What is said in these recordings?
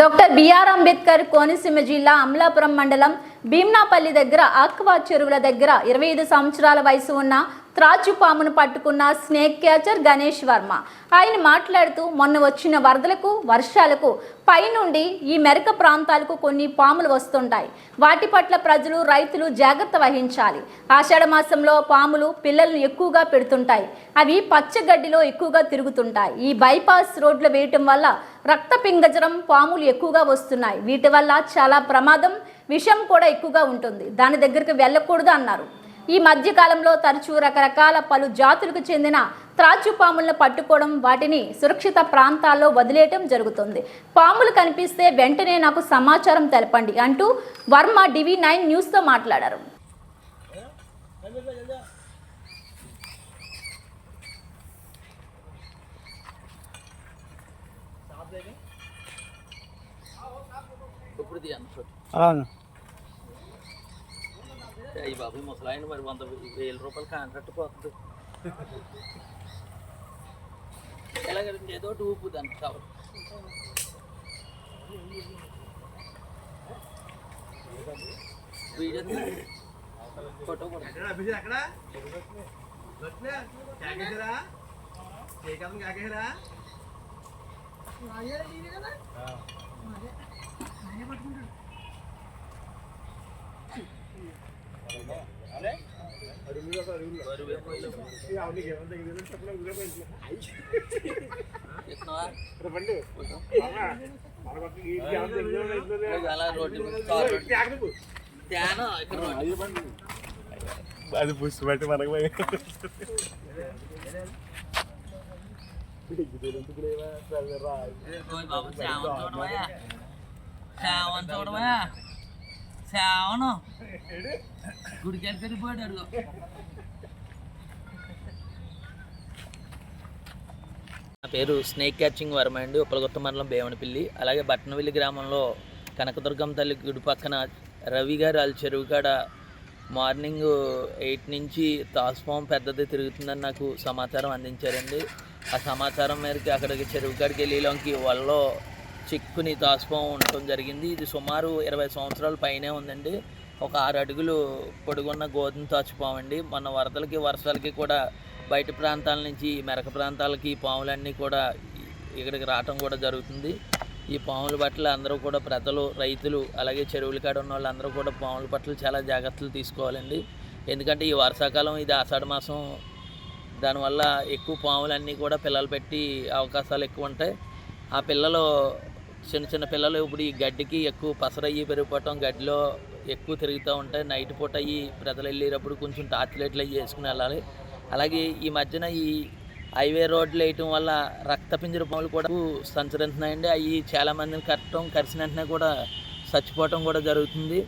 Doctor BR Ambedkar Konaseema జిల్లా అమలాపురం మండలం భీమ్నాపల్లి దగ్గర ఆక్వా చెరువుల దగ్గర ఇరవై ఐదు సంవత్సరాల వయసు ఉన్న త్రాచు పామును పట్టుకున్న స్నేక్ క్యాచర్ గణేష్ వర్మ. ఆయన మాట్లాడుతూ మొన్న వచ్చిన వరదలకు వర్షాలకు పైనుండి ఈ మెరక ప్రాంతాలకు కొన్ని పాములు వస్తుంటాయి. వాటి పట్ల ప్రజలు రైతులు జాగ్రత్త వహించాలి. ఆషాఢ మాసంలో పాములు పిల్లలను ఎక్కువగా పెడుతుంటాయి. అవి పచ్చగడ్డిలో ఎక్కువగా తిరుగుతుంటాయి. ఈ బైపాస్ రోడ్లు వేయటం వల్ల రక్త పింగజరం పాములు ఎక్కువగా వస్తున్నాయి. వీటి వల్ల చాలా ప్రమాదం విషం కూడా ఎక్కువగా ఉంటుంది. దాని దగ్గరికి వెళ్ళకూడదు అన్నారు. ఈ మధ్య కాలంలో తరచూ రకరకాల పలు జాతులకు చెందిన త్రాచు పాములను పట్టుకోవడం వాటిని సురక్షిత ప్రాంతాల్లో వదిలేయటం జరుగుతుంది. పాములు కనిపిస్తే వెంటనే నాకు సమాచారం తెలపండి అంటూ వర్మ డివి నైన్ న్యూస్తో మాట్లాడారు. అవును అయ్యి బాబు ముసలాయన మరి వంద వేల రూపాయలు కాంట్రాక్ట్ పోతుంది ఎలాగంటే ఏదో ఊపు దానికి కావాలి వీడియో. ఫోటో కూడా అది పుష్టి బట్టి మనకు భయం. ఓయ్ బాబు శ్రావణ్ గుడికి వెళ్ళిపోయాడు అడుగు. నా పేరు స్నేక్ క్యాచింగ్ వర్మ అండి ఉప్పలగుత్త మండలం భీమనపల్లి. అలాగే బట్టనవల్లి గ్రామంలో కనకదుర్గం తల్లి గుడి పక్కన రవి గారు వాళ్ళ చెరువు కాడ మార్నింగ్ ఎయిట్ నుంచి తాస్ఫామ్ పెద్దది తిరుగుతుందని నాకు సమాచారం అందించారండి. ఆ సమాచారం మేరకు అక్కడికి చెరువు కాడికి వెళ్ళేలోకి వలలో చిక్కుని తాస్ఫామ్ ఉండటం జరిగింది. ఇది సుమారు ఇరవై సంవత్సరాల పైనే ఉందండి. ఒక ఆరు అడుగులు పొడుగున్న గోధుమ తాచుపాము అండి వరదలకి వర్షాలకి కూడా బయట ప్రాంతాల నుంచి మెరక ప్రాంతాలకి ఈ పాములన్నీ కూడా ఇక్కడికి రావటం కూడా జరుగుతుంది. ఈ పాముల పట్ల అందరూ కూడా ప్రజలు రైతులు అలాగే చెరువుల కాడ ఉన్న వాళ్ళందరూ కూడా పాముల పట్ల చాలా జాగ్రత్తలు తీసుకోవాలండి. ఎందుకంటే ఈ వర్షాకాలం ఇది ఆషాఢ మాసం దానివల్ల ఎక్కువ పాములన్నీ కూడా పిల్లలు పెట్టి అవకాశాలు ఎక్కువ ఉంటాయి. ఆ పిల్లలు చిన్న చిన్న పిల్లలు ఇప్పుడు ఈ గడ్డికి ఎక్కువ పసరయ్యి పెరిగిపోవటం గడ్డిలో ఎక్కువ తిరుగుతూ ఉంటాయి నైట్ పూట అయ్యి ప్రజలు వెళ్ళేటప్పుడు కొంచెం టార్చ్ లైట్లు అయ్యి వేసుకుని వెళ్ళాలి. అలాగే ఈ మధ్యన ఈ హైవే రోడ్లు వేయటం వల్ల రక్తపింజర పాములు కూడా సంచరిస్తున్నాయండి. అవి చాలా మందిని కట్టడం కరిసిన వెంటనే కూడా చచ్చిపోవటం కూడా జరుగుతుంది.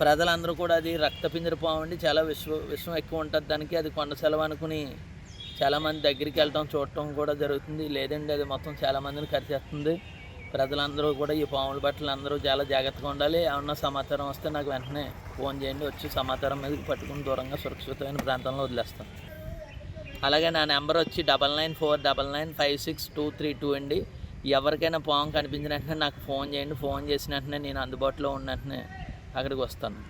ప్రజలందరూ కూడా అది రక్తపింజర పాము అండి. చాలా విశ్వ విశ్వం ఎక్కువ ఉంటుంది. దానికి అది కొండ సెలవు అనుకుని చాలామంది దగ్గరికి వెళ్ళటం చూడటం కూడా జరుగుతుంది. లేదండి అది మొత్తం చాలా మందిని కరిచేస్తుంది. ప్రజలందరూ కూడా ఈ పాముల బట్టలు అందరూ చాలా జాగ్రత్తగా ఉండాలి. ఏమన్నా సమాచారం వస్తే నాకు వెంటనే ఫోన్ చేయండి. వచ్చి సమాచారం మీద పట్టుకుని దూరంగా సురక్షితమైన ప్రాంతంలో వదిలేస్తాను అలాగే నా నెంబర్ వచ్చి double nine four double nine five six two three two అండి. ఎవరికైనా పాము కనిపించిన వెంటనే నాకు ఫోన్ చేయండి. ఫోన్ చేసిన వెంటనే నేను అందుబాటులో ఉన్న వెంటనే అక్కడికి వస్తాను.